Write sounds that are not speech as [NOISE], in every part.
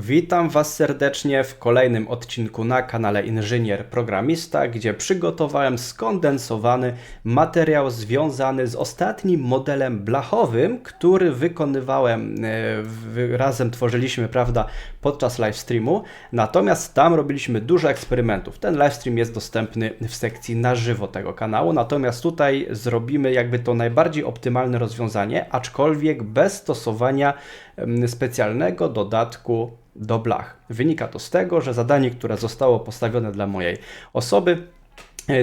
Witam Was serdecznie w kolejnym odcinku na kanale Inżynier Programista, gdzie przygotowałem skondensowany materiał związany z ostatnim modelem blachowym, który wykonywałem, e, razem tworzyliśmy, prawda, podczas livestreamu. Natomiast tam robiliśmy dużo eksperymentów. Ten livestream jest dostępny w sekcji na żywo tego kanału, natomiast tutaj zrobimy jakby to najbardziej optymalne rozwiązanie, aczkolwiek bez stosowania specjalnego dodatku do blach. Wynika to z tego, że zadanie, które zostało postawione dla mojej osoby,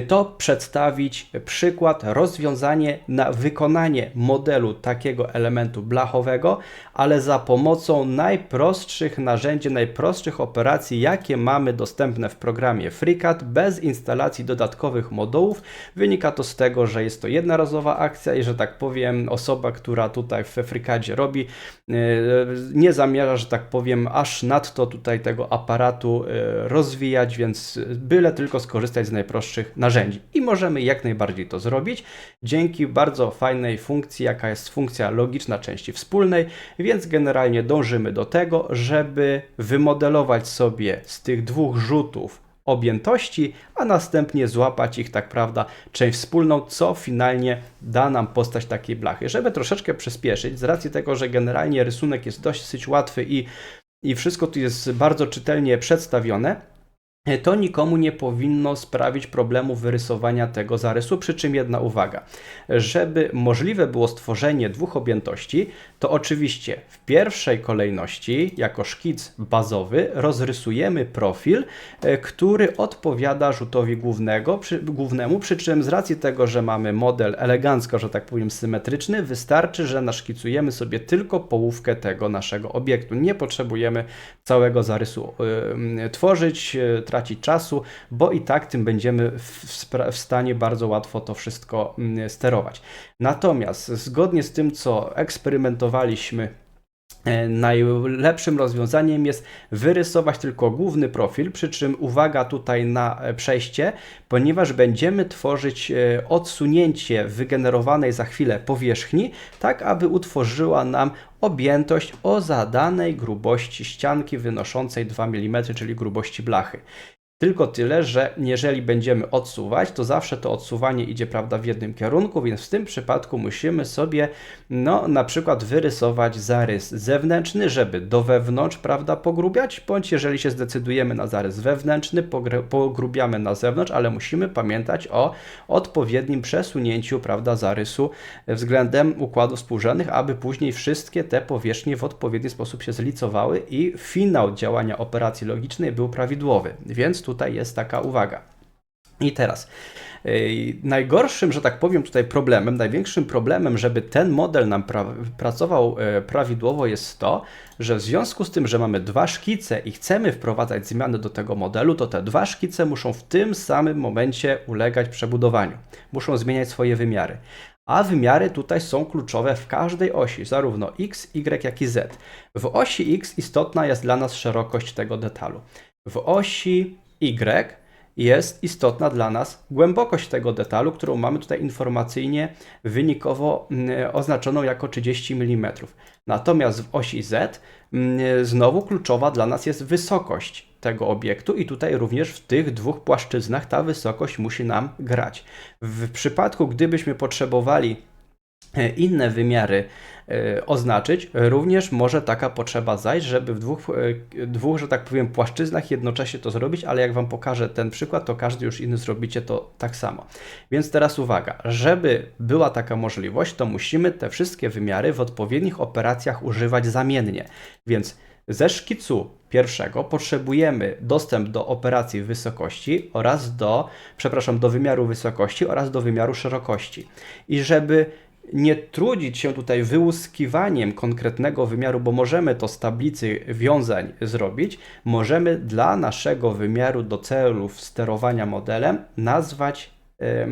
to przedstawić przykład, rozwiązanie na wykonanie modelu takiego elementu blachowego, ale za pomocą najprostszych narzędzi, najprostszych operacji, jakie mamy dostępne w programie FreeCAD, bez instalacji dodatkowych modułów. Wynika to z tego, że jest to jednorazowa akcja i że tak powiem, osoba, która tutaj w FreeCADzie robi, e, nie zamierza, że tak powiem, aż nadto tutaj tego aparatu e, rozwijać, więc byle tylko skorzystać z najprostszych narzędzi. I możemy jak najbardziej to zrobić dzięki bardzo fajnej funkcji, jaka jest funkcja logiczna części wspólnej, więc generalnie dążymy do tego, żeby wymodelować sobie z tych dwóch rzutów objętości, a następnie złapać ich, tak prawda, część wspólną, co finalnie da nam postać takiej blachy. Żeby troszeczkę przyspieszyć, z racji tego, że generalnie rysunek jest dosyć łatwy i, i wszystko tu jest bardzo czytelnie przedstawione, to nikomu nie powinno sprawić problemu wyrysowania tego zarysu, przy czym jedna uwaga. Żeby możliwe było stworzenie dwóch objętości, to oczywiście w pierwszej kolejności, jako szkic bazowy, rozrysujemy profil, e, który odpowiada rzutowi głównego, przy, głównemu, przy czym z racji tego, że mamy model elegancko, że tak powiem, symetryczny, wystarczy, że naszkicujemy sobie tylko połówkę tego naszego obiektu. Nie potrzebujemy całego zarysu y, tworzyć, y, tracić czasu, bo i tak tym będziemy w, w, stanie bardzo łatwo to wszystko mm, sterować. Natomiast zgodnie z tym, co eksperymentowaliśmy Najlepszym rozwiązaniem jest wyrysować tylko główny profil, przy czym uwaga tutaj na e, przejście, ponieważ będziemy tworzyć e, odsunięcie wygenerowanej za chwilę powierzchni, tak aby utworzyła nam objętość o zadanej grubości ścianki wynoszącej 2 mm, czyli grubości blachy. Tylko tyle, że jeżeli będziemy odsuwać, to zawsze to odsuwanie idzie, prawda, w jednym kierunku, więc w tym przypadku musimy sobie, no, na przykład wyrysować zarys zewnętrzny, żeby do wewnątrz, prawda, pogrubiać, bądź jeżeli się zdecydujemy na zarys wewnętrzny, pogr- pogrubiamy na zewnątrz, ale musimy pamiętać o odpowiednim przesunięciu, prawda, zarysu względem układów współrzędnych, aby później wszystkie te powierzchnie w odpowiedni sposób się zlicowały i finał działania operacji logicznej był prawidłowy. Więc tutaj jest taka uwaga. I teraz yy, najgorszym, że tak powiem, tutaj problemem, największym problemem, żeby ten model nam pra pracował e, prawidłowo, jest to, że w związku z tym, że mamy dwa szkice i chcemy wprowadzać zmiany do tego modelu, to te dwa szkice muszą w tym samym momencie ulegać przebudowaniu. Muszą zmieniać swoje wymiary. A wymiary tutaj są kluczowe w każdej osi, zarówno x, y, jak i z. W osi x istotna jest dla nas szerokość tego detalu. W osi y jest istotna dla nas głębokość tego detalu, którą mamy tutaj informacyjnie wynikowo mm, oznaczoną jako 30 mm. Natomiast w osi Z mm, znowu kluczowa dla nas jest wysokość tego obiektu i tutaj również w tych dwóch płaszczyznach ta wysokość musi nam grać. W przypadku, gdybyśmy potrzebowali inne wymiary e, oznaczyć, również może taka potrzeba zajść, żeby w dwóch, e, dwóch, że tak powiem, płaszczyznach jednocześnie to zrobić, ale jak Wam pokażę ten przykład, to każdy już inny zrobicie to tak samo. Więc teraz uwaga, żeby była taka możliwość, to musimy te wszystkie wymiary w odpowiednich operacjach używać zamiennie. Więc ze szkicu pierwszego potrzebujemy dostęp do operacji wysokości oraz do, przepraszam, do wymiaru wysokości oraz do wymiaru szerokości. I żeby nie trudzić się tutaj wyłuskiwaniem konkretnego wymiaru, bo możemy to z tablicy wiązań zrobić, możemy dla naszego wymiaru do celów sterowania modelem nazwać,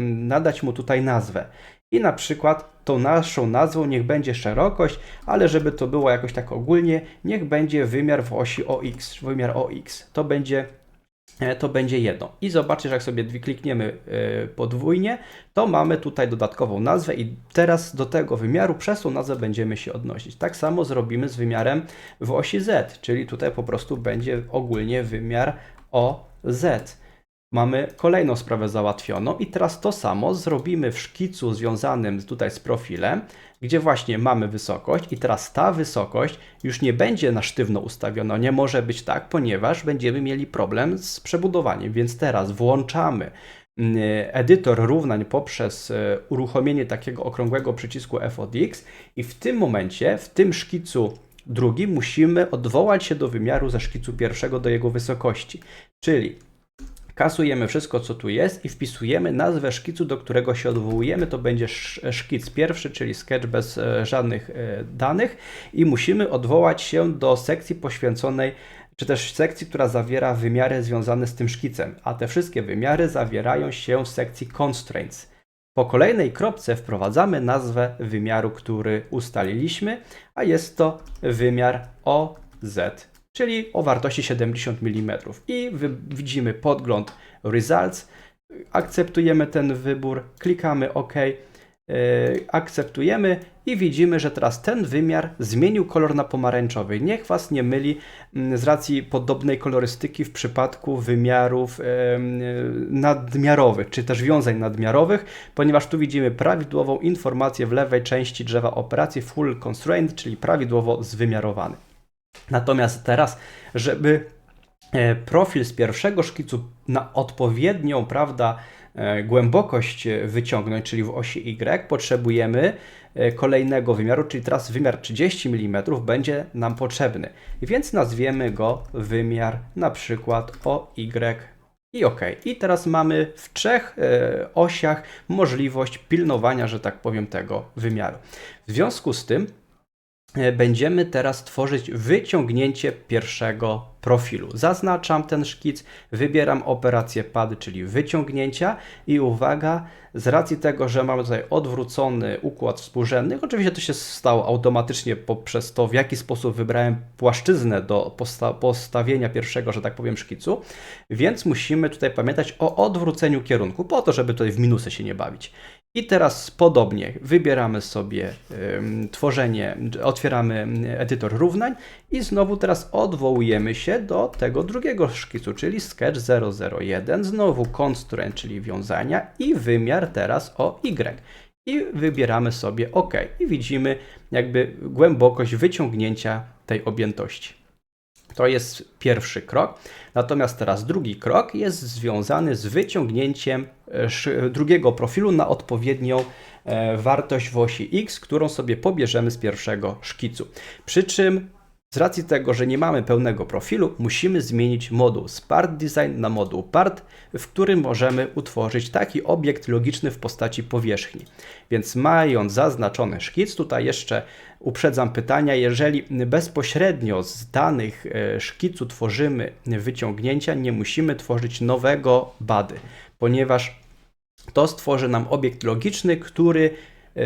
nadać mu tutaj nazwę. I na przykład tą naszą nazwą niech będzie szerokość, ale żeby to było jakoś tak ogólnie, niech będzie wymiar w osi OX, wymiar OX. To będzie to będzie jedno. I zobaczcie, że jak sobie klikniemy e, podwójnie, to mamy tutaj dodatkową nazwę i teraz do tego wymiaru przez tą nazwę będziemy się odnosić. Tak samo zrobimy z wymiarem w osi Z, czyli tutaj po prostu będzie ogólnie wymiar OZ. Mamy kolejną sprawę załatwioną i teraz to samo zrobimy w szkicu związanym tutaj z profilem, gdzie właśnie mamy wysokość i teraz ta wysokość już nie będzie na sztywno ustawiona, nie może być tak, ponieważ będziemy mieli problem z przebudowaniem, więc teraz włączamy mm, edytor równań poprzez e, uruchomienie takiego okrągłego przycisku F od X i w tym momencie, w tym szkicu drugim musimy odwołać się do wymiaru ze szkicu pierwszego do jego wysokości, czyli kasujemy wszystko, co tu jest i wpisujemy nazwę szkicu, do którego się odwołujemy. To będzie sz- szkic pierwszy, czyli sketch bez e, żadnych e, danych i musimy odwołać się do sekcji poświęconej czy też sekcji, która zawiera wymiary związane z tym szkicem, a te wszystkie wymiary zawierają się w sekcji constraints. Po kolejnej kropce wprowadzamy nazwę wymiaru, który ustaliliśmy, a jest to wymiar OZ, czyli o wartości 70 mm. I widzimy podgląd Results, akceptujemy ten wybór, klikamy OK, yy, akceptujemy i widzimy, że teraz ten wymiar zmienił kolor na pomarańczowy. Niech Was nie myli mm, z racji podobnej kolorystyki w przypadku wymiarów em, nadmiarowych, czy też wiązań nadmiarowych, ponieważ tu widzimy prawidłową informację w lewej części drzewa operacji full constraint, czyli prawidłowo zwymiarowany. Natomiast teraz, żeby e, profil z pierwszego szkicu na odpowiednią, prawda, e, głębokość e, wyciągnąć, czyli w osi Y, potrzebujemy kolejnego wymiaru, czyli teraz wymiar 30 mm będzie nam potrzebny. Więc nazwiemy go wymiar na przykład OY i OK. I teraz mamy w trzech osiach możliwość pilnowania, że tak powiem, tego wymiaru. W związku z tym będziemy teraz tworzyć wyciągnięcie pierwszego profilu. Zaznaczam ten szkic, wybieram operację pad, czyli wyciągnięcia i uwaga, z racji tego, że mamy tutaj odwrócony układ współrzędnych, oczywiście to się stało automatycznie poprzez to, w jaki sposób wybrałem płaszczyznę do posta postawienia pierwszego, że tak powiem, szkicu, więc musimy tutaj pamiętać o odwróceniu kierunku, po to, żeby tutaj w minusy się nie bawić. I teraz podobnie wybieramy sobie ym, tworzenie, otwieramy edytor równań i znowu teraz odwołujemy się do tego drugiego szkicu, czyli sketch 001, znowu constraint, czyli wiązania i wymiar teraz o Y. I wybieramy sobie OK i widzimy jakby głębokość wyciągnięcia tej objętości. To jest pierwszy krok. Natomiast teraz drugi krok jest związany z wyciągnięciem e, szy- drugiego profilu na odpowiednią e, wartość w osi X, którą sobie pobierzemy z pierwszego szkicu. Przy czym z racji tego, że nie mamy pełnego profilu, musimy zmienić moduł z part design na moduł part, w którym możemy utworzyć taki obiekt logiczny w postaci powierzchni. Więc mając zaznaczony szkic, tutaj jeszcze uprzedzam pytania, jeżeli bezpośrednio z danych e, szkicu tworzymy wyciągnięcia, nie musimy tworzyć nowego bady, ponieważ to stworzy nam obiekt logiczny, który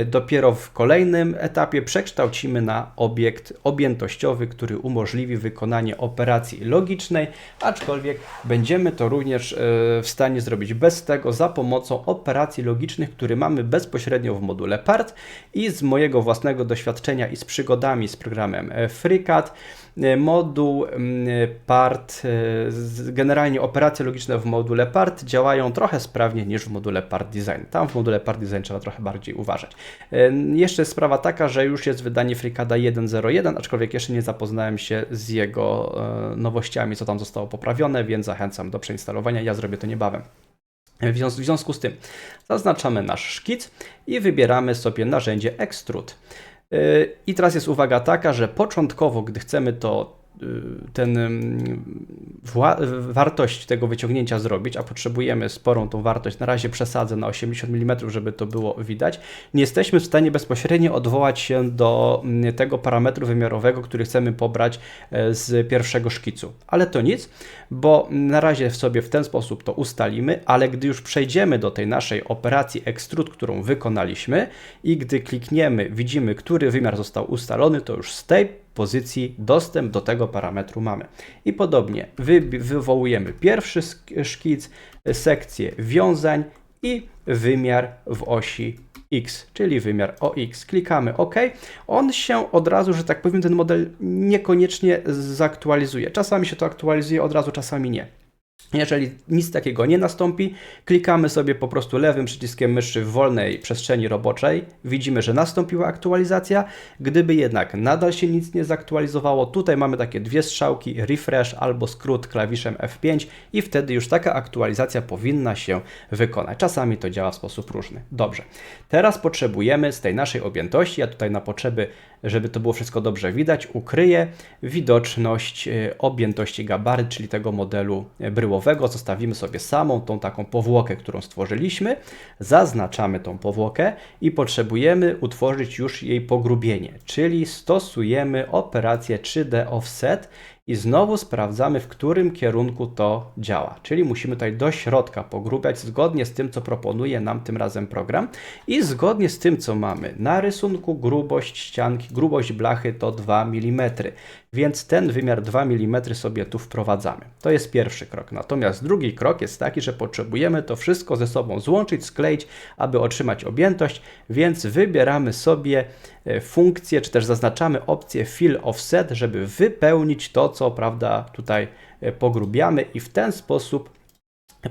dopiero w kolejnym etapie przekształcimy na obiekt objętościowy, który umożliwi wykonanie operacji logicznej, aczkolwiek będziemy to również e, w stanie zrobić bez tego za pomocą operacji logicznych, które mamy bezpośrednio w module part i z mojego własnego doświadczenia i z przygodami z programem e, FreeCAD. e, moduł mm, part, e, generalnie operacje logiczne w module part działają trochę sprawniej niż w module part design. Tam w module part design trzeba trochę bardziej uważać. E, Jeszcze jest sprawa taka, że już jest wydanie FreeCADa 1.01, aczkolwiek jeszcze nie zapoznałem się z jego e, nowościami, co tam zostało poprawione, więc zachęcam do przeinstalowania. Ja zrobię to niebawem. W związku z tym zaznaczamy nasz szkic i wybieramy sobie narzędzie Extrude. Yy, I teraz jest uwaga taka, że początkowo, gdy chcemy to ten ym, wła- wartość tego wyciągnięcia zrobić, a potrzebujemy sporą tą wartość, na razie przesadzę na 80 mm, żeby to było widać, nie jesteśmy w stanie bezpośrednio odwołać się do mm, tego parametru wymiarowego, który chcemy pobrać e, z pierwszego szkicu. Ale to nic, bo na razie sobie w ten sposób to ustalimy, ale gdy już przejdziemy do tej naszej operacji extrude, którą wykonaliśmy i gdy klikniemy, widzimy, który wymiar został ustalony, to już z tej pozycji dostęp do tego parametru mamy. I podobnie wy, wywołujemy pierwszy szkic, sekcję wiązań i wymiar w osi X, czyli wymiar OX. Klikamy OK. On się od razu, że tak powiem, ten model niekoniecznie zaktualizuje. Czasami się to aktualizuje od razu, czasami nie. Jeżeli nic takiego nie nastąpi, klikamy sobie po prostu lewym przyciskiem myszy w wolnej przestrzeni roboczej. Widzimy, że nastąpiła aktualizacja. Gdyby jednak nadal się nic nie zaktualizowało, tutaj mamy takie dwie strzałki refresh albo skrót klawiszem F5 i wtedy już taka aktualizacja powinna się wykonać. Czasami to działa w sposób różny. Dobrze. Teraz potrzebujemy z tej naszej objętości, ja tutaj na potrzeby, żeby to było wszystko dobrze widać, ukryję widoczność e, objętości gabaryt, czyli tego modelu e, Zostawimy sobie samą tą taką powłokę, którą stworzyliśmy. Zaznaczamy tą powłokę i potrzebujemy utworzyć już jej pogrubienie, czyli stosujemy operację 3D offset i znowu sprawdzamy, w którym kierunku to działa. Czyli musimy tutaj do środka pogrubiać zgodnie z tym, co proponuje nam tym razem program i zgodnie z tym, co mamy na rysunku, grubość ścianki, grubość blachy to 2 mm. Więc ten wymiar 2 mm sobie tu wprowadzamy. To jest pierwszy krok. Natomiast drugi krok jest taki, że potrzebujemy to wszystko ze sobą złączyć, skleić, aby otrzymać objętość, więc wybieramy sobie e, funkcję, czy też zaznaczamy opcję Fill Offset, żeby wypełnić to, co prawda tutaj e, pogrubiamy i w ten sposób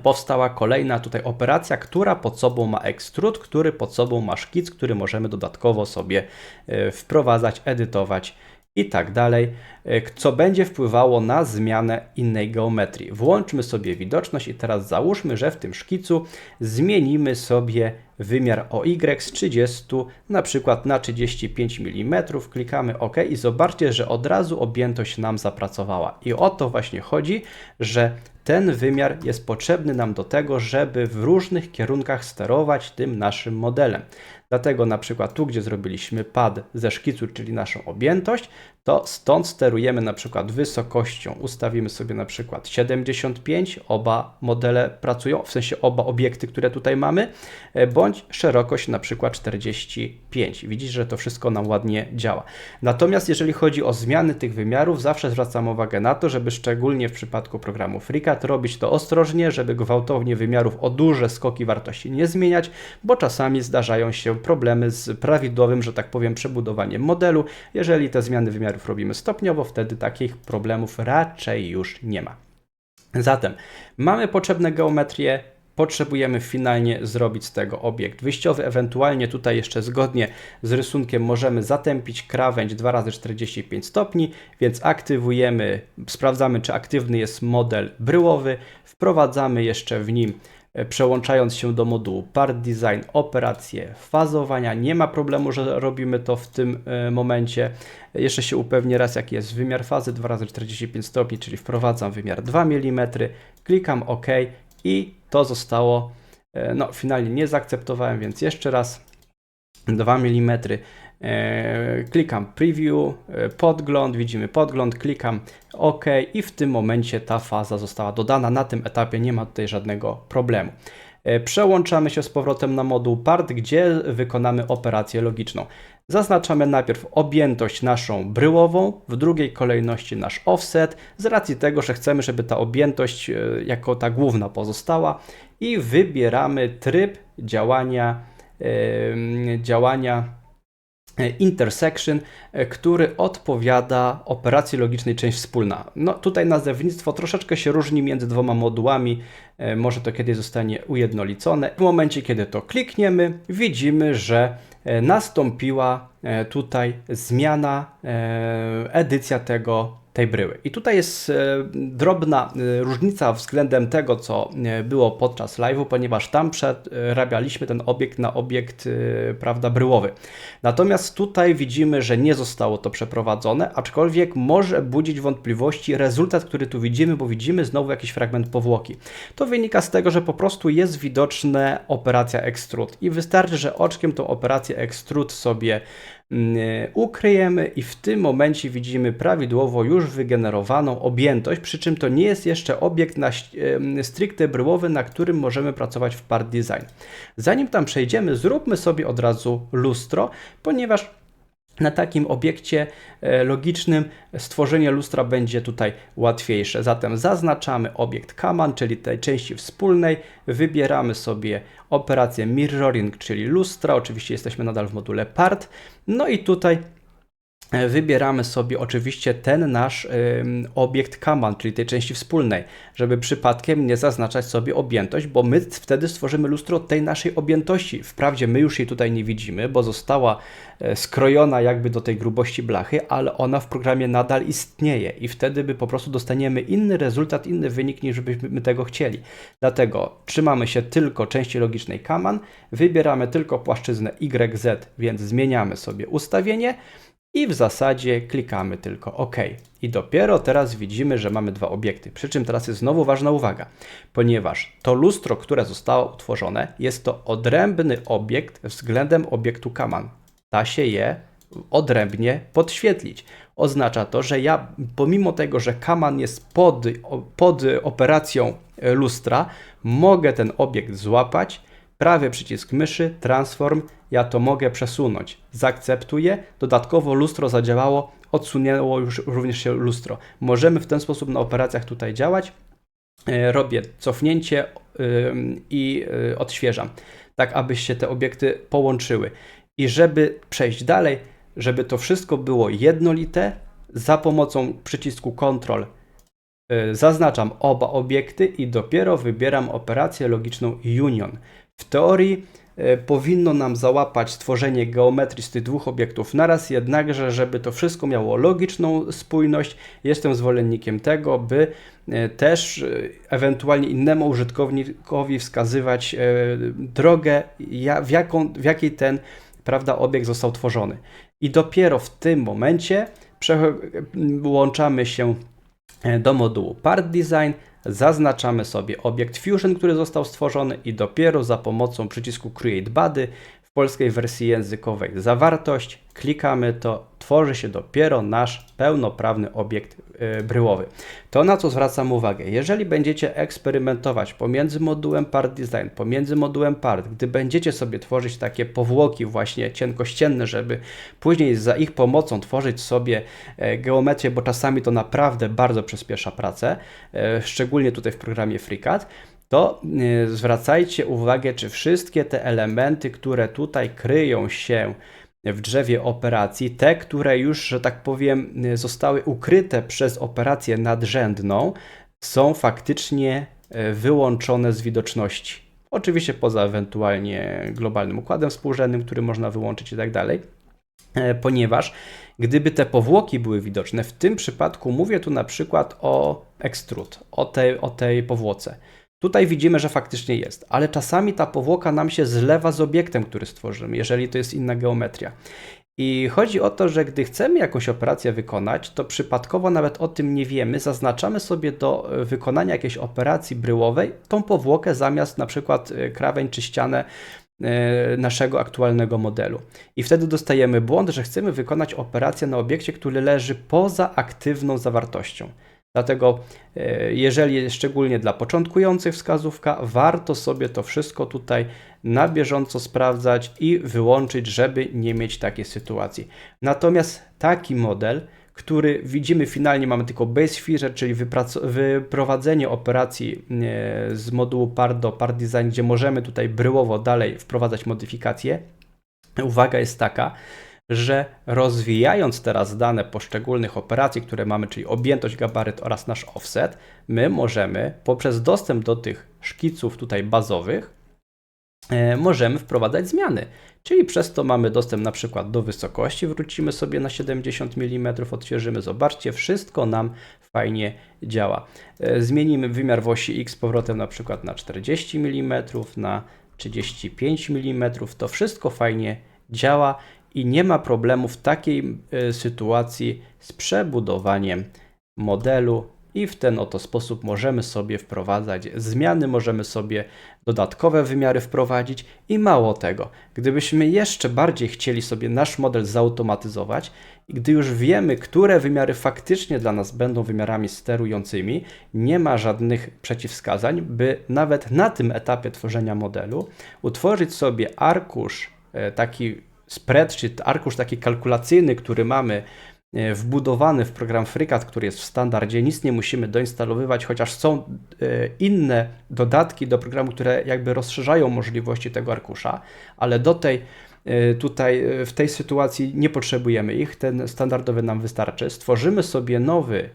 powstała kolejna tutaj operacja, która pod sobą ma extrude, który pod sobą ma szkic, który możemy dodatkowo sobie e, wprowadzać, edytować i tak dalej, e, co będzie wpływało na zmianę innej geometrii. Włączmy sobie widoczność i teraz załóżmy, że w tym szkicu zmienimy sobie wymiar OY z 30 na przykład na 35 mm. Klikamy OK i zobaczcie, że od razu objętość nam zapracowała. I o to właśnie chodzi, że ten wymiar jest potrzebny nam do tego, żeby w różnych kierunkach sterować tym naszym modelem. Dlatego na przykład tu, gdzie zrobiliśmy pad ze szkicu, czyli naszą objętość, to stąd sterujemy na przykład wysokością. Ustawimy sobie na przykład 75, oba modele pracują, w sensie oba obiekty, które tutaj mamy, e, bądź szerokość na przykład 45. Widzisz, że to wszystko nam ładnie działa. Natomiast jeżeli chodzi o zmiany tych wymiarów, zawsze zwracam uwagę na to, żeby szczególnie w przypadku programu FreeCAD robić to ostrożnie, żeby gwałtownie wymiarów o duże skoki wartości nie zmieniać, bo czasami zdarzają się problemy z prawidłowym, że tak powiem, przebudowaniem modelu. Jeżeli te zmiany robimy stopniowo, wtedy takich problemów raczej już nie ma. Zatem mamy potrzebne geometrie, potrzebujemy finalnie zrobić z tego obiekt wyjściowy. Ewentualnie tutaj jeszcze zgodnie z rysunkiem możemy zatępić krawędź 2 razy 45 stopni, więc aktywujemy, sprawdzamy czy aktywny jest model bryłowy, wprowadzamy jeszcze w nim przełączając się do modułu Part Design, operacje fazowania. Nie ma problemu, że robimy to w tym e, momencie. Jeszcze się upewnię raz, jaki jest wymiar fazy 2 razy 45 stopni, czyli wprowadzam wymiar 2 mm, klikam OK i to zostało, e, no finalnie nie zaakceptowałem, więc jeszcze raz 2 mm. E, klikam preview, e, podgląd, widzimy podgląd, klikam OK i w tym momencie ta faza została dodana. Na tym etapie nie ma tutaj żadnego problemu. Przełączamy się z powrotem na moduł part, gdzie wykonamy operację logiczną. Zaznaczamy najpierw objętość naszą bryłową, w drugiej kolejności nasz offset, z racji tego, że chcemy, żeby ta objętość e, jako ta główna pozostała i wybieramy tryb działania, działania e, intersection, e, który odpowiada operacji logicznej część wspólna. No tutaj nazewnictwo troszeczkę się różni między dwoma modułami, może to kiedyś zostanie ujednolicone. W momencie, kiedy to klikniemy, widzimy, że E, nastąpiła e, tutaj zmiana, e, edycja tego tej bryły. I tutaj jest drobna różnica względem tego, co było podczas live'u, ponieważ tam przerabialiśmy ten obiekt na obiekt, prawda, bryłowy. Natomiast tutaj widzimy, że nie zostało to przeprowadzone, aczkolwiek może budzić wątpliwości rezultat, który tu widzimy, bo widzimy znowu jakiś fragment powłoki. To wynika z tego, że po prostu jest widoczna operacja extrude i wystarczy, że oczkiem tą operację extrude sobie ukryjemy i w tym momencie widzimy prawidłowo już wygenerowaną objętość, przy czym to nie jest jeszcze obiekt na stricte bryłowy, na którym możemy pracować w part design. Zanim tam przejdziemy, zróbmy sobie od razu lustro, ponieważ na takim obiekcie e, logicznym stworzenie lustra będzie tutaj łatwiejsze. Zatem zaznaczamy obiekt command, czyli tej części wspólnej, wybieramy sobie operację mirroring, czyli lustra, oczywiście jesteśmy nadal w module part, no i tutaj wybieramy sobie oczywiście ten nasz obiekt command, czyli tej części wspólnej, żeby przypadkiem nie zaznaczać sobie objętość, bo my wtedy stworzymy lustro tej naszej objętości. Wprawdzie my już jej tutaj nie widzimy, bo została e, skrojona jakby do tej grubości blachy, ale ona w programie nadal istnieje i wtedy by po prostu dostaniemy inny rezultat, inny wynik niż byśmy tego chcieli. Dlatego trzymamy się tylko części logicznej command, wybieramy tylko płaszczyznę YZ, więc zmieniamy sobie ustawienie, i w zasadzie klikamy tylko OK. I dopiero teraz widzimy, że mamy dwa obiekty. Przy czym teraz jest znowu ważna uwaga, ponieważ to lustro, które zostało utworzone, jest to odrębny obiekt względem obiektu kaman. Da się je odrębnie podświetlić. Oznacza to, że ja, pomimo tego, że kaman jest pod, pod operacją lustra, mogę ten obiekt złapać, prawy przycisk myszy, transform, ja to mogę przesunąć. Zaakceptuję, dodatkowo lustro zadziałało, odsunęło już również się lustro. Możemy w ten sposób na operacjach tutaj działać. E, robię cofnięcie i y, odświeżam, tak aby się te obiekty połączyły. I żeby przejść dalej, żeby to wszystko było jednolite, za pomocą przycisku Ctrl zaznaczam oba obiekty i dopiero wybieram operację logiczną Union. W teorii e, powinno nam załapać stworzenie geometrii z tych dwóch obiektów naraz, jednakże, żeby to wszystko miało logiczną spójność, jestem zwolennikiem tego, by e, też e, ewentualnie innemu użytkownikowi wskazywać drogę, w, jaką, w jakiej ten prawda, obiekt został tworzony. I dopiero w tym momencie przełączamy się do modułu Part Design, zaznaczamy sobie obiekt Fusion, który został stworzony i dopiero za pomocą przycisku Create Body polskiej wersji językowej zawartość, klikamy to, tworzy się dopiero nasz pełnoprawny obiekt yy, bryłowy. To na co zwracam uwagę, jeżeli będziecie eksperymentować pomiędzy modułem Part Design, pomiędzy modułem Part, gdy będziecie sobie tworzyć takie powłoki właśnie cienkościenne, żeby później za ich pomocą tworzyć sobie e, geometrię, bo czasami to naprawdę bardzo przyspiesza pracę, e, szczególnie tutaj w programie FreeCAD, to e, zwracajcie uwagę, czy wszystkie te elementy, które tutaj kryją się w drzewie operacji, te, które już, że tak powiem, zostały ukryte przez operację nadrzędną, są faktycznie e, wyłączone z widoczności. Oczywiście poza ewentualnie globalnym układem współrzędnym, który można wyłączyć i tak dalej, e, ponieważ gdyby te powłoki były widoczne, w tym przypadku mówię tu na przykład o ekstrud, o tej, o tej powłoce. Tutaj widzimy, że faktycznie jest, ale czasami ta powłoka nam się zlewa z obiektem, który stworzymy, jeżeli to jest inna geometria. I chodzi o to, że gdy chcemy jakąś operację wykonać, to przypadkowo nawet o tym nie wiemy, zaznaczamy sobie do wykonania jakiejś operacji bryłowej tą powłokę zamiast na przykład e, krawędź czy ścianę e, naszego aktualnego modelu. I wtedy dostajemy błąd, że chcemy wykonać operację na obiekcie, który leży poza aktywną zawartością. Dlatego, e, jeżeli szczególnie dla początkujących wskazówka, warto sobie to wszystko tutaj na bieżąco sprawdzać i wyłączyć, żeby nie mieć takiej sytuacji. Natomiast taki model, który widzimy finalnie, mamy tylko base feature, czyli wyprowadzenie operacji e, z modułu part do part design, gdzie możemy tutaj bryłowo dalej wprowadzać modyfikacje. Uwaga jest taka, że rozwijając teraz dane poszczególnych operacji, które mamy, czyli objętość, gabaryt oraz nasz offset, my możemy poprzez dostęp do tych szkiców tutaj bazowych e, możemy wprowadzać zmiany. Czyli przez to mamy dostęp na przykład do wysokości, wrócimy sobie na 70 mm, odświeżymy, zobaczcie, wszystko nam fajnie działa. E, zmienimy wymiar w osi X powrotem na przykład na 40 mm, na 35 mm, to wszystko fajnie działa i nie ma problemu w takiej e, sytuacji z przebudowaniem modelu i w ten oto sposób możemy sobie wprowadzać zmiany, możemy sobie dodatkowe wymiary wprowadzić i mało tego, gdybyśmy jeszcze bardziej chcieli sobie nasz model zautomatyzować, gdy już wiemy, które wymiary faktycznie dla nas będą wymiarami sterującymi, nie ma żadnych przeciwwskazań, by nawet na tym etapie tworzenia modelu utworzyć sobie arkusz e, taki spreadsheet, arkusz taki kalkulacyjny, który mamy e, wbudowany w program FreeCAD, który jest w standardzie, nic nie musimy doinstalowywać, chociaż są e, inne dodatki do programu, które jakby rozszerzają możliwości tego arkusza, ale do tej e, tutaj w tej sytuacji nie potrzebujemy ich, ten standardowy nam wystarczy. Stworzymy sobie nowy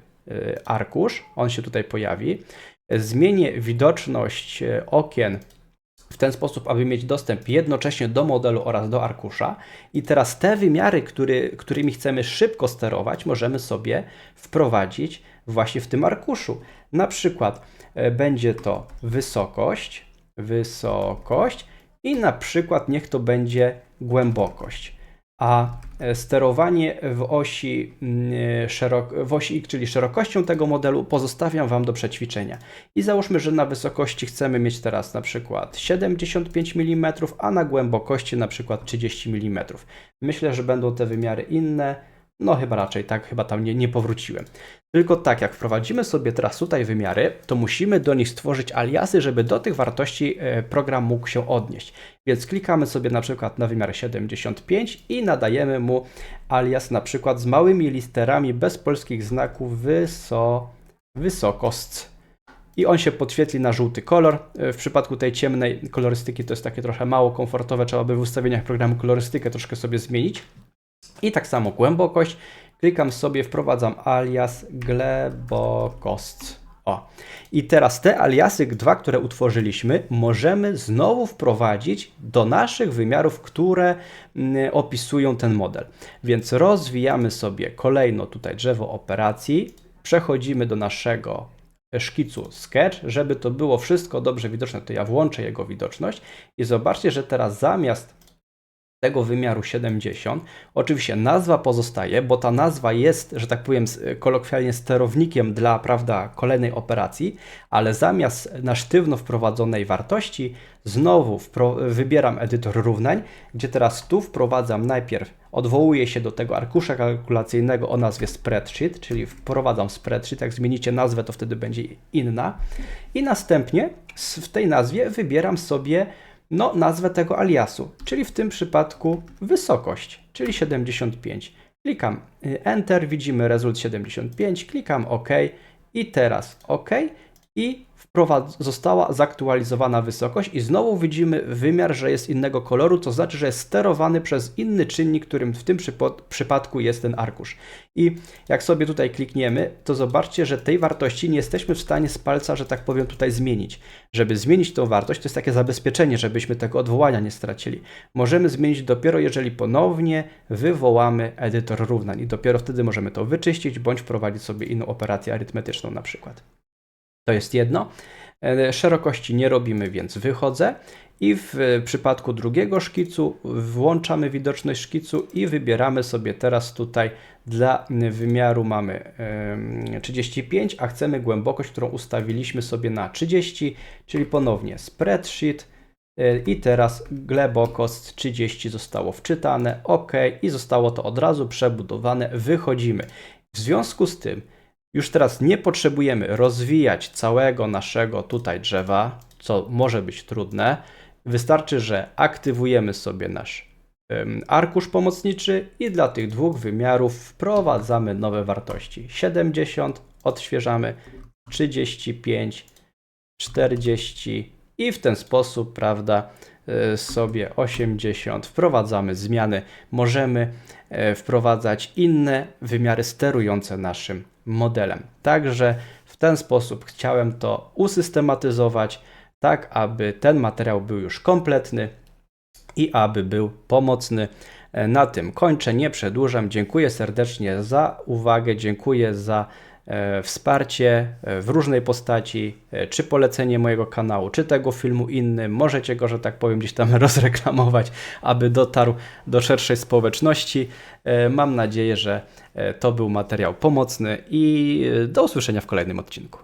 arkusz, on się tutaj pojawi. Zmienię widoczność okien w ten sposób, aby mieć dostęp jednocześnie do modelu oraz do arkusza. I teraz te wymiary, który, którymi chcemy szybko sterować, możemy sobie wprowadzić właśnie w tym arkuszu. Na przykład e, będzie to wysokość, wysokość i na przykład niech to będzie głębokość a sterowanie w osi, mm, szerok, w osi czyli szerokością tego modelu, pozostawiam Wam do przećwiczenia. I załóżmy, że na wysokości chcemy mieć teraz na przykład 75 mm, a na głębokości na przykład 30 mm. Myślę, że będą te wymiary inne. No chyba raczej tak, chyba tam nie, nie powróciłem. Tylko tak, jak wprowadzimy sobie teraz tutaj wymiary, to musimy do nich stworzyć aliasy, żeby do tych wartości e, program mógł się odnieść. Więc klikamy sobie na przykład na wymiar 75 i nadajemy mu alias na przykład z małymi literami bez polskich znaków wyso, wysokość. I on się podświetli na żółty kolor. E, w przypadku tej ciemnej kolorystyki to jest takie trochę mało komfortowe, trzeba by w ustawieniach programu kolorystykę troszkę sobie zmienić. I tak samo głębokość. Klikam sobie, wprowadzam alias glebokost. O. I teraz te aliasy dwa, które utworzyliśmy, możemy znowu wprowadzić do naszych wymiarów, które mm, opisują ten model. Więc rozwijamy sobie kolejno tutaj drzewo operacji, przechodzimy do naszego szkicu Sketch, żeby to było wszystko dobrze widoczne, to ja włączę jego widoczność i zobaczcie, że teraz zamiast tego wymiaru 70. Oczywiście nazwa pozostaje, bo ta nazwa jest, że tak powiem, kolokwialnie sterownikiem dla prawda, kolejnej operacji, ale zamiast na sztywno wprowadzonej wartości, znowu wybieram edytor równań, gdzie teraz tu wprowadzam najpierw, odwołuję się do tego arkusza kalkulacyjnego o nazwie spreadsheet, czyli wprowadzam spreadsheet, jak zmienicie nazwę, to wtedy będzie inna i następnie w tej nazwie wybieram sobie no, nazwę tego aliasu, czyli w tym przypadku wysokość, czyli 75. Klikam y, Enter, widzimy rezultat 75, klikam OK i teraz OK i została zaktualizowana wysokość i znowu widzimy wymiar, że jest innego koloru, to znaczy, że jest sterowany przez inny czynnik, którym w tym przypadku jest ten arkusz. I jak sobie tutaj klikniemy, to zobaczcie, że tej wartości nie jesteśmy w stanie z palca, że tak powiem, tutaj zmienić. Żeby zmienić tą wartość, to jest takie zabezpieczenie, żebyśmy tego odwołania nie stracili. Możemy zmienić dopiero, jeżeli ponownie wywołamy edytor równań i dopiero wtedy możemy to wyczyścić, bądź wprowadzić sobie inną operację arytmetyczną na przykład. To jest jedno. E, szerokości nie robimy, więc wychodzę i w przypadku drugiego szkicu włączamy widoczność szkicu i wybieramy sobie teraz tutaj dla wymiaru mamy 35, a chcemy głębokość, którą ustawiliśmy sobie na 30, czyli ponownie spreadsheet e, i teraz głębokość 30 zostało wczytane, OK i zostało to od razu przebudowane, wychodzimy. W związku z tym już teraz nie potrzebujemy rozwijać całego naszego tutaj drzewa, co może być trudne. Wystarczy, że aktywujemy sobie nasz arkusz pomocniczy i dla tych dwóch wymiarów wprowadzamy nowe wartości. 70 odświeżamy, 35, 40 i w ten sposób, prawda, sobie 80 wprowadzamy zmiany. Możemy e, wprowadzać inne wymiary sterujące naszym modelem. Także w ten sposób chciałem to usystematyzować, tak aby ten materiał był już kompletny i aby był pomocny. E, na tym kończę, nie przedłużam. Dziękuję serdecznie za uwagę, dziękuję za wsparcie e, w różnej postaci, e, czy polecenie mojego kanału, czy tego filmu innym. Możecie go, że tak powiem, gdzieś tam [LAUGHS] rozreklamować, aby dotarł do szerszej społeczności. Mam nadzieję, że to był materiał pomocny i do usłyszenia w kolejnym odcinku.